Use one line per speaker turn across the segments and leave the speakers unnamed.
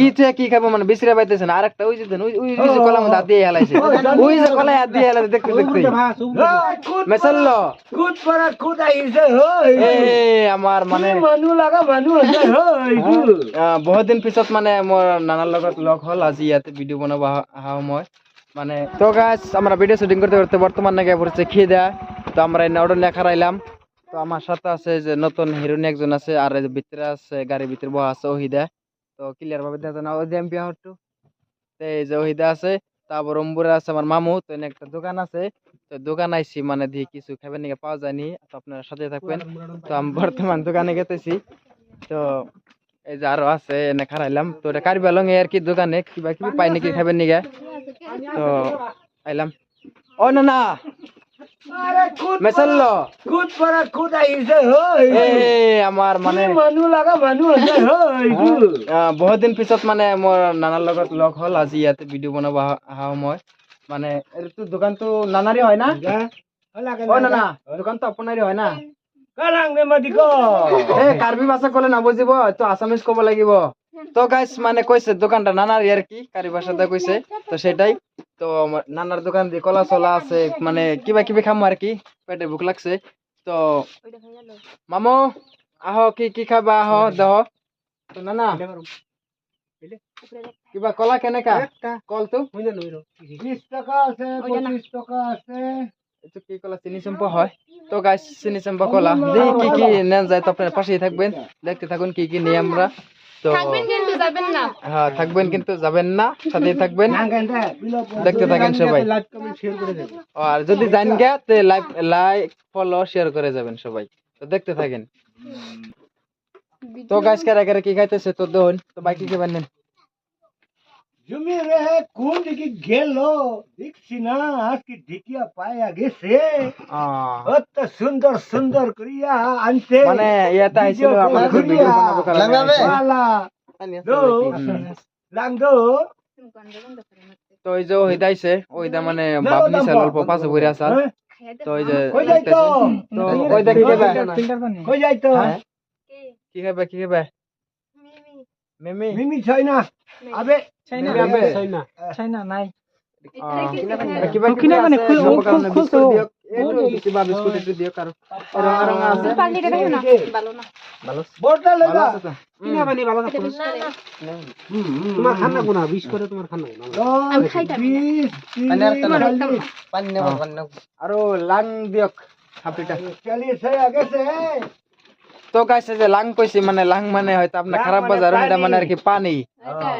কি চেয়ে কি খাব মানে বিসিরা পাইতেছে না। আরেকটা ওই যে ওই ওই যে কলা মধ্যে হাত দিয়ে হেলাইছে। ওই যে কলায় হাত দিয়ে হেলাইছে দেখতে দেখতে। মেসাল্লো।
খুদ পরা খুদ আইছে হই।
আমার মানে
মানুহ লাগা মানুহ আছে হই।
বহুত দিন পিছত মানে মোৰ নানাৰ লগত লগ হ'ল। আজি ইয়াতে ভিডিঅ' বনাব অহা সময় মানে তো গাছ আমরা ভিডিও শুটিং করতে করতে বর্তমান নাকি পড়ছে খিদা। তো আমরা এই অর্ডার নিয়ে খারাইলাম তো আমার সাথে আছে যে নতুন হিরোইন একজন আছে আর এই ভিতরে আছে গাড়ির ভিতরে বহা আছে ওহিদা তো ক্লিয়ার ভাবে দেখা না। যে হট্টু, তো এই যে ওহিদা আছে, তারপর রম্বুরে আছে, আমার মামু, তো একটা দোকান আছে। তো দোকান আইছি মানে দিয়ে কিছু খাবেন নাকি পাওয়া যায়নি, তো আপনারা সাথে থাকবেন। তো আমি বর্তমান দোকানে গেতেছি। তো এই যে আরও আছে, এনে খারাইলাম। তো এটা কারিবালং এর কি দোকানে, কিবা কিবি পাই নাকি খাবেন নিগা তো আইলাম। ও না না! মেসাল্লো
খুদ পরা খুদ আইছে হই।
এ আমার মানে
মানুহ লাগা মানুহ আছে হই
বহুত দিন পিছত মানে মোৰ নানাৰ লগত লগ হ'ল। আজি ইয়াতে ভিডিঅ' বনাব অহা সময় মানে এইটো দোকানটো নানাৰে হয় না? ও না না দোকানটো আপোনাৰে হয় না?
কালাং নে মাদিকো
এ কাৰ্বি ভাষা ক'লে নাবুজিব তো আছামিজ ক'ব লাগিব। তো গাইছ মানে কৈছে দোকানটা নানার আর কি? কারি ভাষাতে কইছে তো সেটাই তো আমার নানার দোকান দিয়ে কলা চলা আছে মানে কিবা কিবি খামো আর কি পেটে ভুক লাগছে। তো মামু আহ কি কি খাবা? আহ দেহ। তো নানা কিবা কলা কেনেকা? কলটো
বিশ টকা আছে পঁচিশ টকা আছে।
এটো কি কলা? চিনি চেম্পু হয়। তো গাইস চিনি চেম্পু কলা। দেখি কি কি নেন যায় তো আপনারা পাশেই থাকবেন। দেখতে থাকুন কি কি নিয়ে আমরা তো
থাকবেন কিন্তু যাবেন না।
হ্যাঁ থাকবেন কিন্তু যাবেন না সাথেই থাকবেন। দেখতে থাকেন সবাই। আর যদি জান গে তে লাইক লাইক ফলো শেয়ার করে যাবেন সবাই। তো দেখতে থাকেন। তো গাছ কারা কারা কি খাইতেছে? তো দেখুন তো বাকি কি বানেন?
জমি রে কোন দিকে গেল? দেখছি না আজকে ঢেকিয়া পায়া গেছে। অত সুন্দর সুন্দর করিয়া আনতে
মানে ইয়াতে আইছিল আমার ভিডিও বানাবো কারণে
পালা। দো লাং দো
তো ওই যে ওই দাইছে ওই দা মানে বাপ নিছে অল্প পাশে ঘুরে আসার তো ওই যে
কই যাই তো
ওই দেখি কেবা
কই যাই তো
হ্যাঁ? কি খাবে কি খাবে? মিমি।
মিমি ছয় না। আবে?
কিনা মানে কিবা বিস্কুট একটু আছে
না ভালো না
ভালো হুম।
তোমার খানা কোনা বিশ করে তোমার খানা
আমি খাইতাম না।
পানি লাং দিয়ক। Half litre.
চল্লিশ গেছে
তো গাইছে যে লাং কইছি মানে লাং মানে হয়তো আপনার খারাপ
মানে
বাজার এটা মানে আর কি পানি।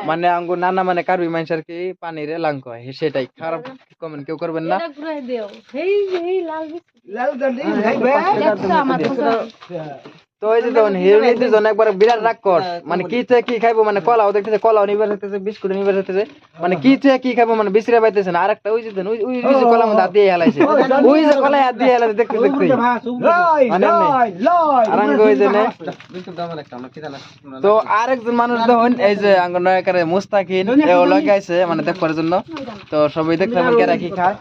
মানে আঙ্গুর নানা মানে কারবি মানুষ আর কি পানি রে লাং কয় সেটাই। খারাপ কমেন্ট কেউ করবেন না।
লাল
লাল
হ্যাঁ। তো এই যে হিরোইন দুজন একবার বিরাট রাগ কর মানে কি চেয়ে কি খাইবো মানে কলাও দেখতেছে কলাও নিবার বিস্কুট নিবার মানে কি চেয়ে কি খাইবো মানে বিসিরা পাইতেছে না। আরেকটা ওই যে ওই ওই যে কলা মধ্যে হাত দিয়ে হেলাইছে। ওই যে কলায় হাত দিয়ে হেলাইছে দেখতে দেখতে মানে
লয় লয়
আরাঙ্গ ওই যে নে। তো আরেকজন মানুষ দেখুন এই যে আঙ্গনকারে মুস্তাকিন এও লাগাইছে মানে দেখবার জন্য। তো সবাই দেখতে পাবেন কেরা কি খায়।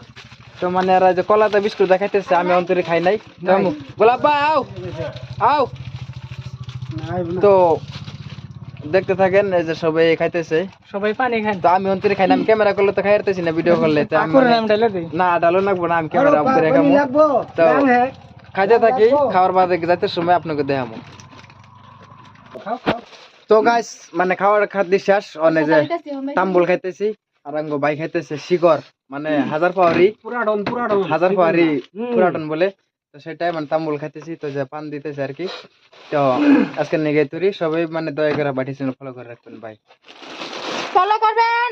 তো মানে এরা যে কলাতে বিস্কুট দেখাইতেছে আমি অন্তরে খাই নাই। গোলাপ ভাই আও! আও! তো দেখতে থাকেন এই যে সবাই খাইতেছে।
সবাই পানি খান।
তো আমি অন্তরে খাই না আমি ক্যামেরা করলে তো খাইতেছি না ভিডিও করলে তো না ডালো লাগবো না আমি ক্যামেরা অন্তরে খাব তো খাইতে থাকি খাওয়ার বাদে যাইতে সময় আপনাকে দেখাবো তো গাইস মানে খাওয়ার খাদ্য শেষ অনেক যে তাম্বুল খাইতেছি আর আঙ্গ ভাই খাইতেছে শিকর মানে হাজার পাহাড়ি
পুরাডন পুরাডন
হাজার পাহাড়ি পুরাটন বলে। তো সেটাই মানে তাম্বুল খাইতেছি, তো যে পান দিতেছে আর কি। তো আজকে নিগে তুরি, সবাই মানে দয়া করে পাঠিয়েছেন ফলো করে রাখবেন ভাই
ফলো করবেন!